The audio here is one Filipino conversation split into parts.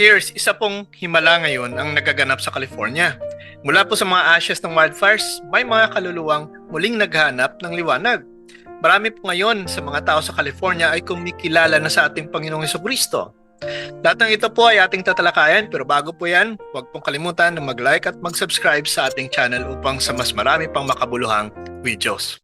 Kakyears, isa pong himala ngayon ang nagaganap sa California. Mula po sa mga ashes ng wildfires, may mga kaluluwang muling naghanap ng liwanag. Marami po ngayon sa mga tao sa California ay kumikilala na sa ating Panginoong Kristo. Lahat ng ito po ay ating tatalakayan pero bago po yan, huwag pong kalimutan na mag-like at mag-subscribe sa ating channel upang sa mas marami pang makabuluhang videos.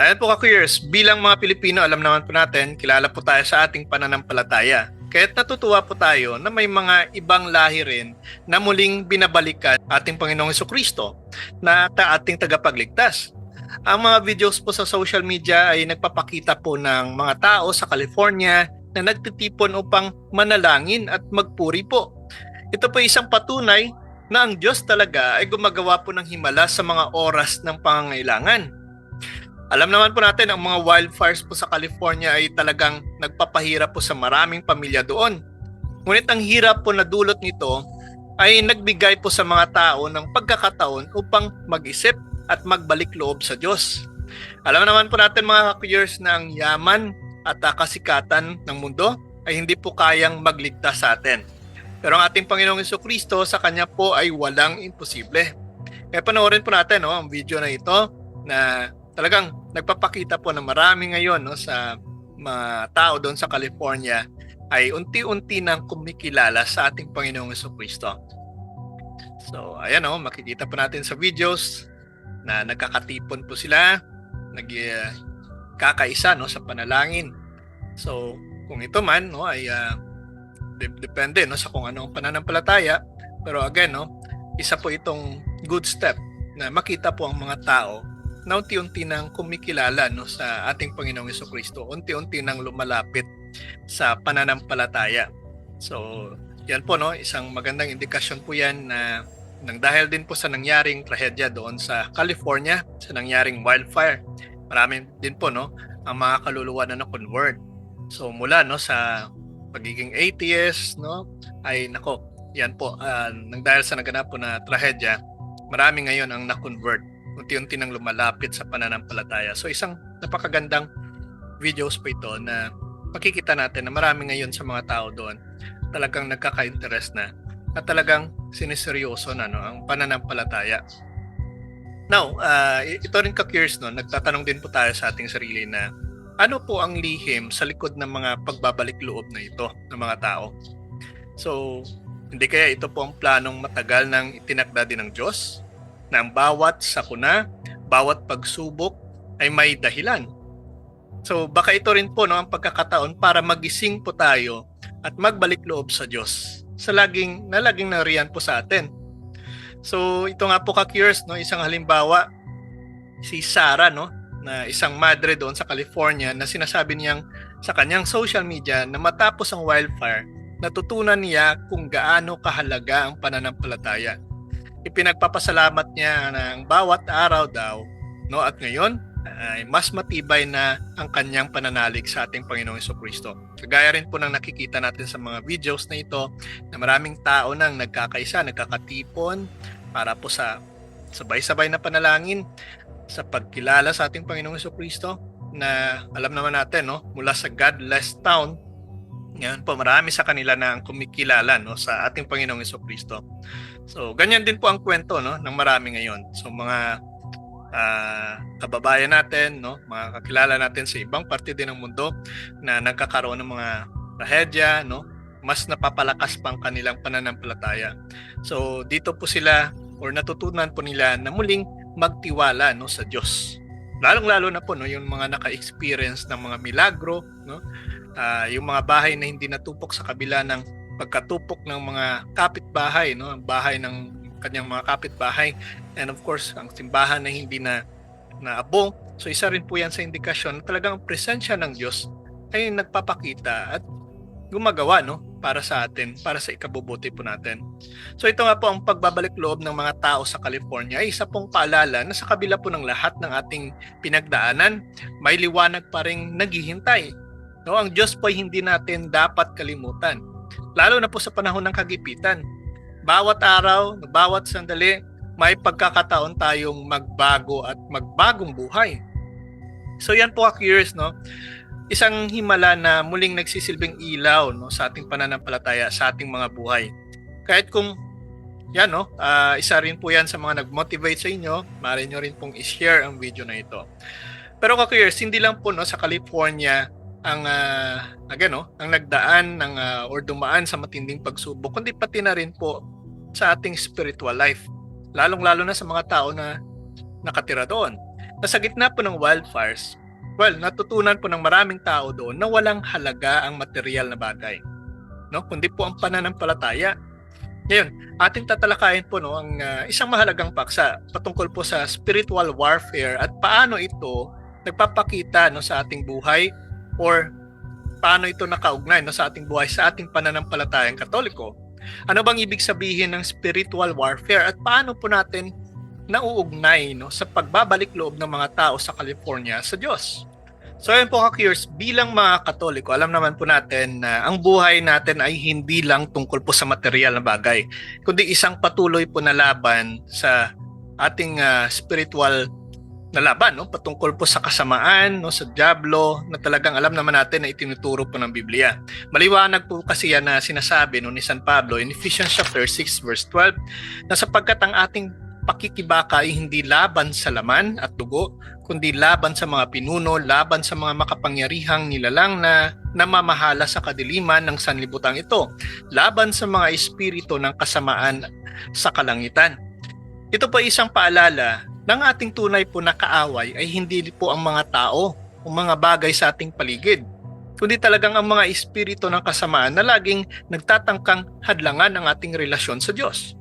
Ayan po ka-queers, bilang mga Pilipino, alam naman po natin, kilala po tayo sa ating pananampalataya. Kaya't natutuwa po tayo na may mga ibang lahi rin na muling binabalikan ating Panginoong Heso Kristo na ta ating tagapagligtas. Ang mga videos po sa social media ay nagpapakita po ng mga tao sa California na nagtitipon upang manalangin at magpuri po. Ito po isang patunay na ang Diyos talaga ay gumagawa po ng himala sa mga oras ng pangangailangan. Alam naman po natin ang mga wildfires po sa California ay talagang nagpapahirap po sa maraming pamilya doon. Ngunit ang hirap po na dulot nito ay nagbigay po sa mga tao ng pagkakataon upang mag-isip at magbalik loob sa Diyos. Alam naman po natin mga kakuyers na ang yaman at uh, kasikatan ng mundo ay hindi po kayang magligtas sa atin. Pero ang ating Panginoong Iso Kristo sa Kanya po ay walang imposible. Kaya panoorin po natin no, ang video na ito na talagang nagpapakita po na marami ngayon no, sa mga tao doon sa California ay unti-unti nang kumikilala sa ating Panginoong Kristo. So, ayan oh, makikita po natin sa videos na nagkakatipon po sila, nagkakaisa no sa panalangin. So, kung ito man no ay uh, de- depende no sa kung ano ang pananampalataya, pero again no, isa po itong good step na makita po ang mga tao na unti-unti nang kumikilala no sa ating Panginoong Heso Kristo, unti-unti nang lumalapit sa pananampalataya. So, yan po no, isang magandang indikasyon po yan na nang dahil din po sa nangyaring trahedya doon sa California, sa nangyaring wildfire. Marami din po no ang mga kaluluwa na na-convert. So mula no sa pagiging atheist no ay nako, yan po uh, nang dahil sa naganap po na trahedya, marami ngayon ang na-convert unti-unti nang lumalapit sa pananampalataya. So isang napakagandang videos po ito na makikita natin na marami ngayon sa mga tao doon talagang nagkaka-interest na at talagang siniseryoso na no, ang pananampalataya. Now, uh, ito rin ka-curious no, nagtatanong din po tayo sa ating sarili na ano po ang lihim sa likod ng mga pagbabalik loob na ito ng mga tao? So, hindi kaya ito po ang planong matagal ng itinakda din ng Diyos? Na ang bawat sakuna, bawat pagsubok ay may dahilan. So, baka ito rin po no, ang pagkakataon para magising po tayo at magbalik loob sa Diyos sa laging na laging nariyan po sa atin. So ito nga po ka-curious no, isang halimbawa si Sarah no na isang madre doon sa California na sinasabi niyang sa kanyang social media na matapos ang wildfire natutunan niya kung gaano kahalaga ang pananampalataya. Ipinagpapasalamat niya ang bawat araw daw no at ngayon ay mas matibay na ang kanyang pananalig sa ating Panginoong Iso Kristo. Kagaya rin po ng nakikita natin sa mga videos na ito na maraming tao nang nagkakaisa, nagkakatipon para po sa sabay-sabay na panalangin sa pagkilala sa ating Panginoong Iso Kristo na alam naman natin no mula sa godless town ngayon po marami sa kanila na ang kumikilala no sa ating Panginoong Iso Kristo. So ganyan din po ang kwento no ng marami ngayon. So mga uh, kababayan natin, no, mga kakilala natin sa ibang parte din ng mundo na nagkakaroon ng mga trahedya, no, mas napapalakas pang kanilang pananampalataya. So dito po sila or natutunan po nila na muling magtiwala no sa Diyos. Lalong-lalo na po no yung mga naka-experience ng mga milagro, no. Uh, yung mga bahay na hindi natupok sa kabila ng pagkatupok ng mga kapitbahay, no, bahay ng kanyang mga kapitbahay and of course ang simbahan na hindi na naabong. So isa rin po yan sa indikasyon na talagang ang presensya ng Diyos ay nagpapakita at gumagawa no para sa atin, para sa ikabubuti po natin. So ito nga po ang pagbabalik loob ng mga tao sa California ay isa pong paalala na sa kabila po ng lahat ng ating pinagdaanan, may liwanag pa rin naghihintay. No, ang Diyos po ay hindi natin dapat kalimutan. Lalo na po sa panahon ng kagipitan bawat araw, bawat sandali, may pagkakataon tayong magbago at magbagong buhay. So yan po curious no. isang himala na muling nagsisilbing ilaw no sa ating pananampalataya sa ating mga buhay. Kahit kung yan no, ah, isa rin po yan sa mga nag-motivate sa inyo, maaari nyo rin pong i-share ang video na ito. Pero kakuyers, hindi lang po no sa California ang ah, again no, ang nagdaan ng ah, or dumaan sa matinding pagsubok, kundi pati na rin po sa ating spiritual life. Lalong-lalo na sa mga tao na nakatira doon. Nasa gitna po ng wildfires, well, natutunan po ng maraming tao doon na walang halaga ang material na bagay. No? Kundi po ang pananampalataya. Ngayon, ating tatalakayin po no, ang ah, isang mahalagang paksa patungkol po sa spiritual warfare at paano ito nagpapakita no, sa ating buhay or paano ito nakaugnay no, sa ating buhay, sa ating pananampalatayang katoliko. Ano bang ibig sabihin ng spiritual warfare at paano po natin nauugnay no, sa pagbabalik loob ng mga tao sa California sa Diyos? So ayun po ka-curious, bilang mga katoliko, alam naman po natin na ang buhay natin ay hindi lang tungkol po sa material na bagay, kundi isang patuloy po na laban sa ating ah, spiritual na laban no patungkol po sa kasamaan no sa diablo na talagang alam naman natin na itinuturo po ng Biblia. Maliwanag po kasi yan na sinasabi no ni San Pablo in Ephesians chapter 6 verse 12 na sapagkat ang ating pakikibaka ay hindi laban sa laman at dugo kundi laban sa mga pinuno, laban sa mga makapangyarihang nilalang na namamahala sa kadiliman ng sanlibutan ito, laban sa mga espiritu ng kasamaan sa kalangitan. Ito po isang paalala ng ating tunay po na kaaway ay hindi po ang mga tao o mga bagay sa ating paligid, kundi talagang ang mga espiritu ng kasamaan na laging nagtatangkang hadlangan ang ating relasyon sa Diyos.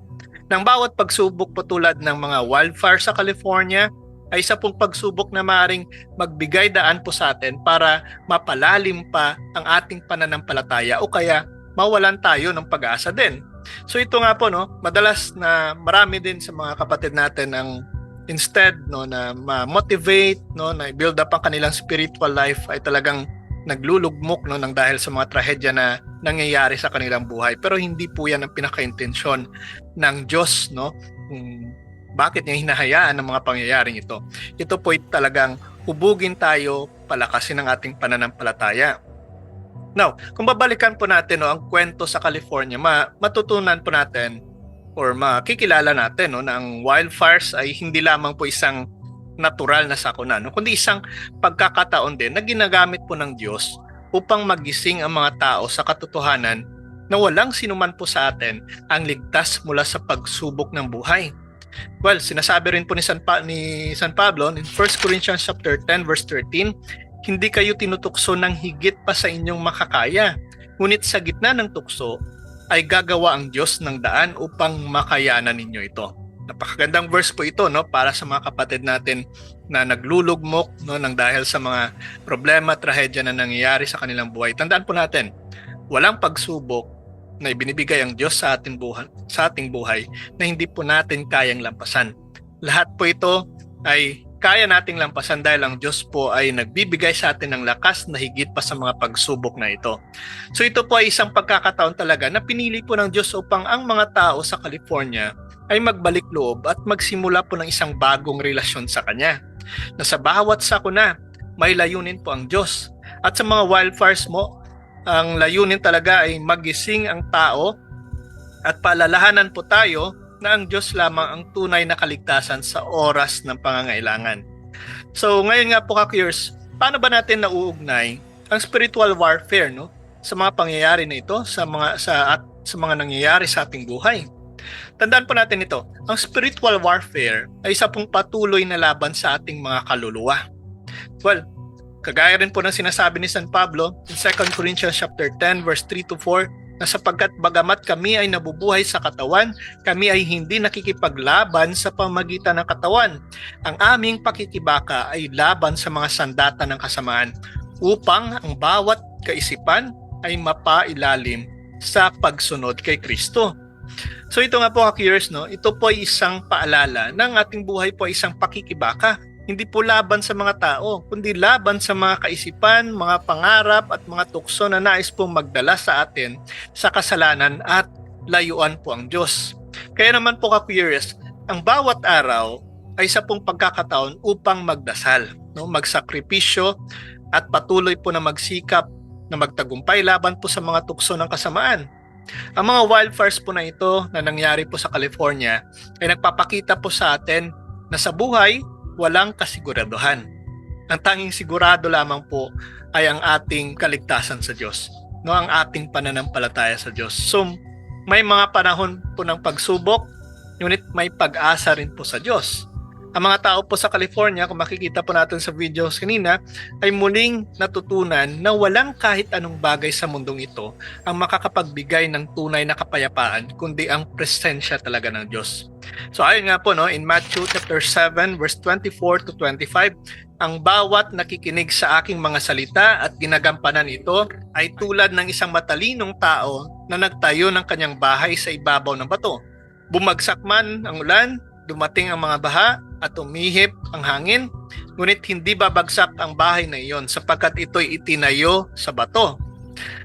Nang bawat pagsubok po tulad ng mga wildfire sa California, ay isa pong pagsubok na maaaring magbigay daan po sa atin para mapalalim pa ang ating pananampalataya o kaya mawalan tayo ng pag-asa din. So ito nga po no, madalas na marami din sa mga kapatid natin ang instead no na ma-motivate no na build up ang kanilang spiritual life ay talagang naglulugmok no nang dahil sa mga trahedya na nangyayari sa kanilang buhay. Pero hindi po yan ang pinaka-intensyon ng Diyos no kung bakit niya hinahayaan ang mga pangyayaring ito. Ito po ay talagang hubugin tayo palakasin ang ating pananampalataya. Now kung babalikan po natin no ang kwento sa California ma matutunan po natin or makikilala natin no na ang wildfires ay hindi lamang po isang natural na sakuna no kundi isang pagkakataon din na ginagamit po ng Diyos upang magising ang mga tao sa katotohanan na walang sinuman po sa atin ang ligtas mula sa pagsubok ng buhay. Well, sinasabi rin po ni San, pa- ni San Pablo in 1 Corinthians chapter 10 verse 13, hindi kayo tinutukso ng higit pa sa inyong makakaya. Ngunit sa gitna ng tukso ay gagawa ang Diyos ng daan upang makayanan ninyo ito. Napakagandang verse po ito no para sa mga kapatid natin na naglulugmok no nang dahil sa mga problema, trahedya na nangyayari sa kanilang buhay. Tandaan po natin, walang pagsubok na ibinibigay ang Diyos sa ating buhay, sa ating buhay na hindi po natin kayang lampasan. Lahat po ito ay kaya nating lampasan dahil ang Diyos po ay nagbibigay sa atin ng lakas na higit pa sa mga pagsubok na ito. So ito po ay isang pagkakataon talaga na pinili po ng Diyos upang ang mga tao sa California ay magbalik loob at magsimula po ng isang bagong relasyon sa Kanya. Na sa bawat sakuna, may layunin po ang Diyos. At sa mga wildfires mo, ang layunin talaga ay magising ang tao at palalahanan po tayo na ang Diyos lamang ang tunay na kaligtasan sa oras ng pangangailangan. So ngayon nga po ka-curious, paano ba natin nauugnay ang spiritual warfare no sa mga pangyayari na ito sa mga sa at sa mga nangyayari sa ating buhay? Tandaan po natin ito, ang spiritual warfare ay isa pong patuloy na laban sa ating mga kaluluwa. Well, kagaya rin po ng sinasabi ni San Pablo in 2 Corinthians chapter 10 verse 3 to 4 na sapagkat bagamat kami ay nabubuhay sa katawan, kami ay hindi nakikipaglaban sa pamagitan ng katawan. Ang aming pakikibaka ay laban sa mga sandata ng kasamaan upang ang bawat kaisipan ay mapailalim sa pagsunod kay Kristo. So ito nga po ka-curious, no? ito po ay isang paalala ng ating buhay po ay isang pakikibaka hindi po laban sa mga tao, kundi laban sa mga kaisipan, mga pangarap at mga tukso na nais pong magdala sa atin sa kasalanan at layuan po ang Diyos. Kaya naman po ka-curious, ang bawat araw ay sa pong pagkakataon upang magdasal, no? magsakripisyo, at patuloy po na magsikap na magtagumpay laban po sa mga tukso ng kasamaan. Ang mga wildfires po na ito na nangyari po sa California ay nagpapakita po sa atin na sa buhay walang kasiguraduhan. Ang tanging sigurado lamang po ay ang ating kaligtasan sa Diyos, no ang ating pananampalataya sa Diyos. So may mga panahon po ng pagsubok, ngunit may pag-asa rin po sa Diyos. Ang mga tao po sa California, kung makikita po natin sa videos kanina, ay muling natutunan na walang kahit anong bagay sa mundong ito ang makakapagbigay ng tunay na kapayapaan, kundi ang presensya talaga ng Diyos. So ayun nga po no, in Matthew chapter 7 verse 24 to 25, ang bawat nakikinig sa aking mga salita at ginagampanan ito ay tulad ng isang matalinong tao na nagtayo ng kanyang bahay sa ibabaw ng bato. Bumagsak man ang ulan, dumating ang mga baha at umihip ang hangin, ngunit hindi babagsak ang bahay na iyon sapagkat ito'y itinayo sa bato.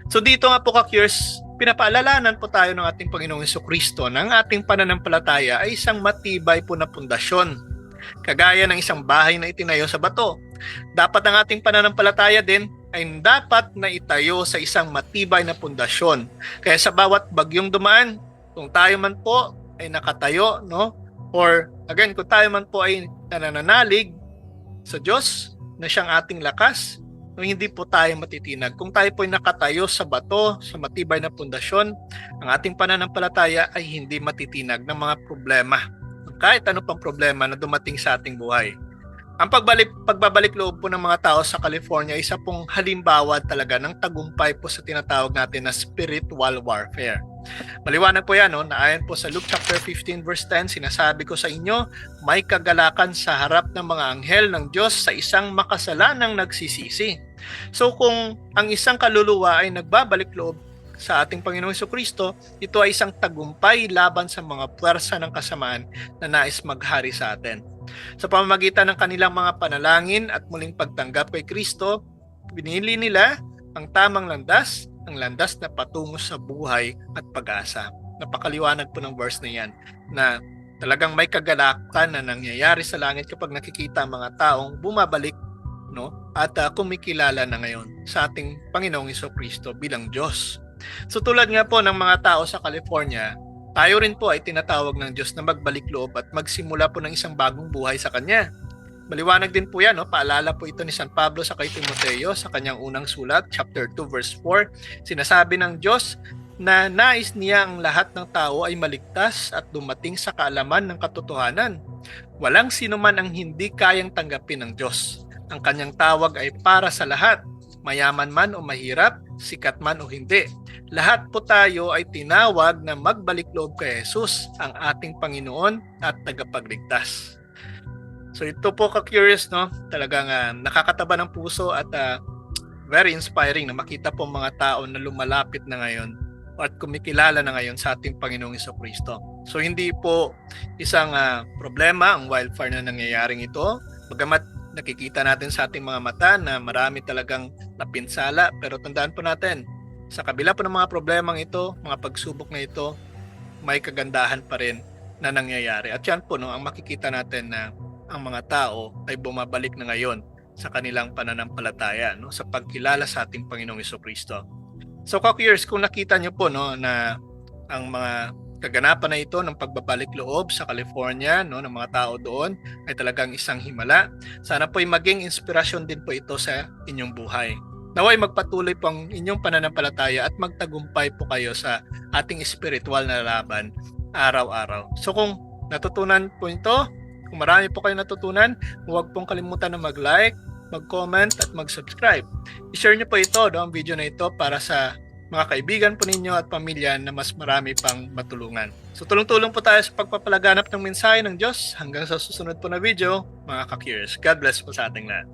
So dito nga po ka-curious, pinapaalalanan po tayo ng ating Panginoong Yeso Kristo na ang ating pananampalataya ay isang matibay po na pundasyon. Kagaya ng isang bahay na itinayo sa bato. Dapat ang ating pananampalataya din ay dapat na itayo sa isang matibay na pundasyon. Kaya sa bawat bagyong dumaan, kung tayo man po ay nakatayo, no? Or again, kung tayo man po ay nananalig sa Diyos na siyang ating lakas, hindi po tayo matitinag. Kung tayo po ay nakatayo sa bato, sa matibay na pundasyon, ang ating pananampalataya ay hindi matitinag ng mga problema. Kahit ano pang problema na dumating sa ating buhay. Ang pagbalik, pagbabalik loob po ng mga tao sa California, isa pong halimbawa talaga ng tagumpay po sa tinatawag natin na spiritual warfare. Maliwanag po yan, no? na ayon po sa Luke chapter 15 verse 10, sinasabi ko sa inyo, may kagalakan sa harap ng mga anghel ng Diyos sa isang makasalanang nagsisisi. So kung ang isang kaluluwa ay nagbabalik loob sa ating Panginoong Heso Kristo, ito ay isang tagumpay laban sa mga puwersa ng kasamaan na nais maghari sa atin. Sa pamamagitan ng kanilang mga panalangin at muling pagtanggap kay Kristo, binili nila ang tamang landas, ang landas na patungo sa buhay at pag-asa. Napakaliwanag po ng verse na yan na talagang may kagalakan na nangyayari sa langit kapag nakikita ang mga taong bumabalik no at uh, kumikilala na ngayon sa ating Panginoong Iso Kristo bilang Diyos. So tulad nga po ng mga tao sa California, tayo rin po ay tinatawag ng Diyos na magbalik loob at magsimula po ng isang bagong buhay sa Kanya. Maliwanag din po yan, no? paalala po ito ni San Pablo sa kay Timoteo sa kanyang unang sulat, chapter 2, verse 4. Sinasabi ng Diyos na nais niya ang lahat ng tao ay maligtas at dumating sa kaalaman ng katotohanan. Walang sino man ang hindi kayang tanggapin ng Diyos. Ang kanyang tawag ay para sa lahat, mayaman man o mahirap, sikat man o hindi. Lahat po tayo ay tinawag na magbalik loob kay Jesus, ang ating Panginoon at tagapagligtas. So ito po ka-curious, no? Talagang uh, nakakataba ng puso at uh, very inspiring na makita po mga tao na lumalapit na ngayon at kumikilala na ngayon sa ating Panginoong Iso Kristo. So hindi po isang uh, problema ang wildfire na nangyayaring ito. Bagamat nakikita natin sa ating mga mata na marami talagang napinsala, pero tandaan po natin, sa kabila po ng mga problemang ito, mga pagsubok na ito, may kagandahan pa rin na nangyayari. At yan po no, ang makikita natin na ang mga tao ay bumabalik na ngayon sa kanilang pananampalataya no, sa pagkilala sa ating Panginoong Kristo. So kakuyers, kung nakita niyo po no, na ang mga kaganapan na ito ng pagbabalik loob sa California no ng mga tao doon ay talagang isang himala. Sana po ay maging inspirasyon din po ito sa inyong buhay. Naway magpatuloy po ang inyong pananampalataya at magtagumpay po kayo sa ating spiritual na laban araw-araw. So kung natutunan po ito, kung marami po kayo natutunan, huwag pong kalimutan na mag-like, mag-comment at mag-subscribe. I-share niyo po ito, no, ang video na ito para sa mga kaibigan po ninyo at pamilya na mas marami pang matulungan. So tulong-tulong po tayo sa pagpapalaganap ng mensahe ng Diyos hanggang sa susunod po na video, mga ka-curious. God bless po sa ating lahat.